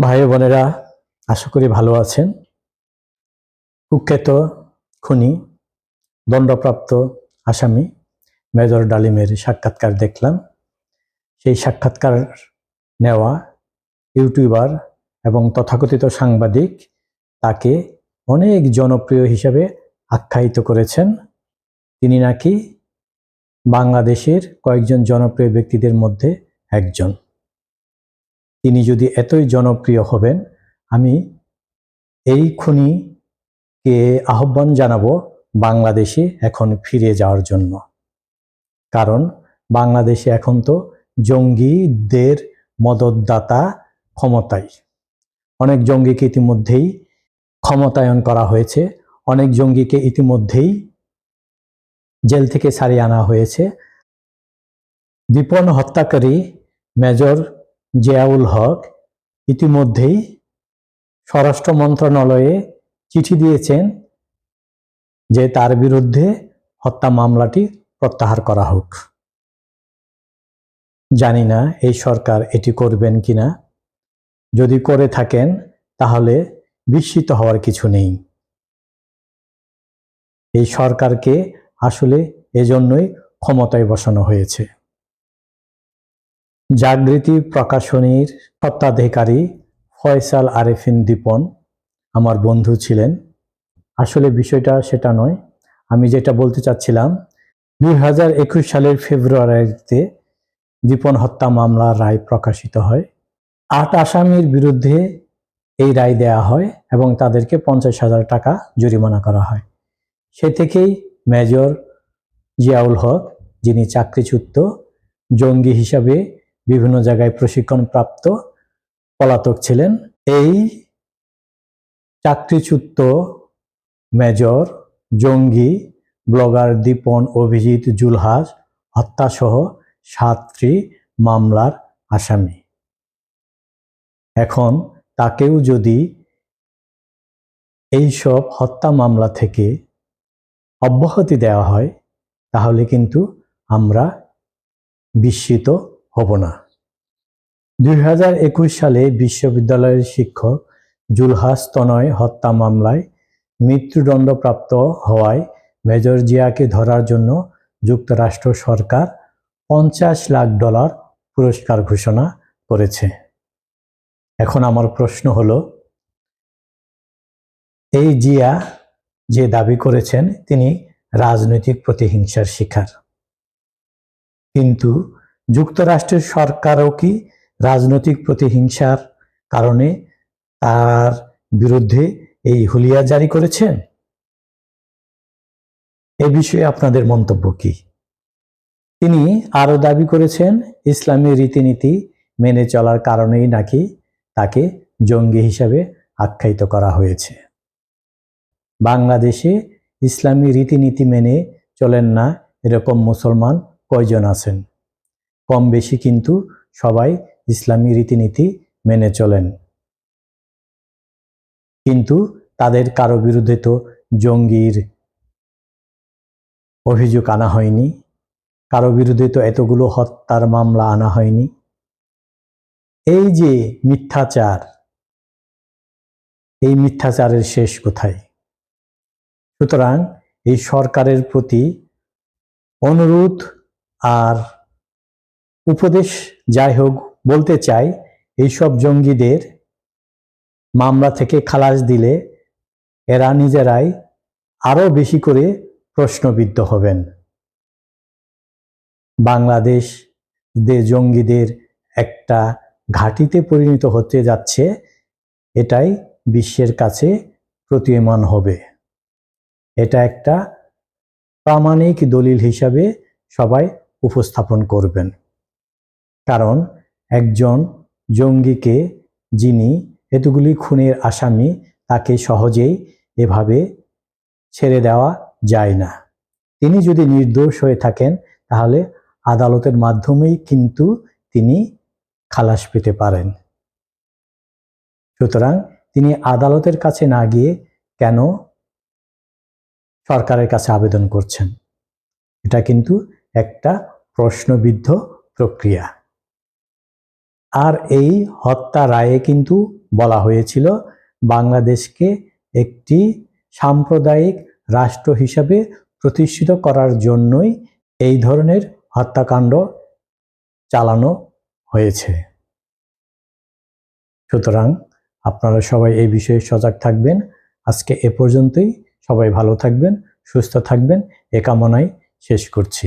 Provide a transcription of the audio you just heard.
ভাই বোনেরা, আশা করি ভালো আছেন। কুখ্যাত খুনি, দণ্ডপ্রাপ্ত আসামি মেজর ডালিমের সাক্ষাৎকার দেখলাম। সেই সাক্ষাৎকার নেওয়া ইউটিউবার এবং তথাকথিত সাংবাদিক তাকে অনেক জনপ্রিয় হিসাবে আখ্যায়িত করেছেন। তিনি নাকি বাংলাদেশের কয়েকজন জনপ্রিয় ব্যক্তিদের মধ্যে একজন। তিনি যদি এতই জনপ্রিয় হবেন, আমি এই খুনিকে আহ্বান জানাব বাংলাদেশে এখন ফিরে যাওয়ার জন্য। কারণ বাংলাদেশে এখন তো জঙ্গিদের মদতদাতা ক্ষমতায় অনেক জঙ্গিকে ইতিমধ্যেই ক্ষমতায়ন করা হয়েছে, অনেক জঙ্গিকে ইতিমধ্যেই জেল থেকে ছাড়িয়ে আনা হয়েছে। দীপন হত্যাকারী মেজর জিয়াউল হক ইতিমধ্যেই স্বরাষ্ট্র মন্ত্রণালয়ে চিঠি দিয়েছেন যে তার বিরুদ্ধে হত্যা মামলাটি প্রত্যাহার করা হোক। জানি না এই সরকার এটি করবেন কিনা। যদি করে থাকেন, তাহলে বিস্মিত হওয়ার কিছু নেই। এই সরকারকে আসলে এজন্যই ক্ষমতায় বসানো হয়েছে। জাগৃতি প্রকাশনীর স্বত্বাধিকারী ফয়সাল আরেফিন দীপন আমার বন্ধু ছিলেন। আসলে বিষয়টা সেটা নয়। আমি যেটা বলতে চাচ্ছিলাম, দুই হাজার একুশ সালের ফেব্রুয়ারিতে দীপন হত্যা মামলার রায় প্রকাশিত হয়। আট আসামির বিরুদ্ধে এই রায় দেয়া হয় এবং তাদেরকে পঞ্চাশ হাজার টাকা জরিমানা করা হয়। সে থেকেই মেজর জিয়াউল হক, যিনি চাকরিচ্যুত, জঙ্গি হিসাবে বিভিন্ন জায়গায় প্রশিক্ষণপ্রাপ্ত পলাতক ছিলেন। এই চাকরিচ্যুত মেজর, জঙ্গি, ব্লগার দীপন, অভিজিৎ, জুলহাস, হত্যাসহ সাতটি মামলার আসামি। এখন তাকেও যদি এইসব হত্যা মামলা থেকে অব্যাহতি দেওয়া হয়, তাহলে কিন্তু আমরা বিস্মিত হব না। দুই হাজার একুশ সালে বিশ্ববিদ্যালয়ের শিক্ষক জুলহাস তনয় হত্যা মামলায় মৃত্যুদণ্ডপ্রাপ্ত হওয়ায় মেজর জিয়াকে ধরার জন্য যুক্তরাষ্ট্র সরকার পঞ্চাশ লাখ ডলার পুরস্কার ঘোষণা করেছে। এখন আমার প্রশ্ন হলো, এই জিয়া যে দাবি করেছেন, তিনি রাজনৈতিক প্রতিহিংসার শিকার। কিন্তু যুক্তরাষ্ট্রের সরকারও কি রাজনৈতিক প্রতিহিংসার কারণে তার বিরুদ্ধে এই হুলিয়া জারি করেছেন? এ বিষয়ে আপনাদের মন্তব্য কি? তিনি আরও দাবি করেছেন, ইসলামী রীতিনীতি মেনে চলার কারণেই নাকি তাকে জঙ্গি হিসাবে আখ্যায়িত করা হয়েছে। বাংলাদেশে ইসলামী রীতিনীতি মেনে চলেন না এরকম মুসলমান কয়জন আছেন? কম বেশি কিন্তু সবাই ইসলামী রীতিনীতি মেনে চলেন। কিন্তু তাদের কারও বিরুদ্ধে তো জঙ্গির অভিযোগ আনা হয়নি, কারও বিরুদ্ধে তো এতগুলো হত্যার মামলা আনা হয়নি। এই যে মিথ্যাচার, এই মিথ্যাচারের শেষ কোথায়? সুতরাং এই সরকারের প্রতি অনুরোধ আর উপদেশ যাই হোক বলতে চাই, এইসব জঙ্গিদের মামলা থেকে খালাস দিলে এরা নিজেরাই আরও বেশি করে প্রশ্নবিদ্ধ হবেন। বাংলাদেশ দে জঙ্গিদের একটা ঘাঁটিতে পরিণত হতে যাচ্ছে, এটাই বিশ্বের কাছে প্রতীয়মান হবে। এটা একটা প্রামাণিক দলিল হিসাবে সবাই উপস্থাপন করবেন। কারণ একজন জঙ্গিকে যিনি এতগুলি খুনের আসামি, তাকে সহজেই এভাবে ছেড়ে দেওয়া যায় না। তিনি যদি নির্দোষ হয়ে থাকেন, তাহলে আদালতের মাধ্যমেই কিন্তু তিনি খালাস পেতে পারেন। সুতরাং তিনি আদালতের কাছে না গিয়ে কেন সরকারের কাছে আবেদন করছেন? এটা কিন্তু একটা প্রশ্নবিদ্ধ প্রক্রিয়া। আর এই হত্যা রায়ে কিন্তু বলা হয়েছিল বাংলাদেশকে একটি সাম্প্রদায়িক রাষ্ট্র হিসাবে প্রতিষ্ঠিত করার জন্যই এই ধরনের হত্যাকাণ্ড চালানো হয়েছে। সুতরাং আপনারা সবাই এই বিষয়ে সজাগ থাকবেন। আজকে এ পর্যন্তই। সবাই ভালো থাকবেন, সুস্থ থাকবেন। এ কামনায় শেষ করছি।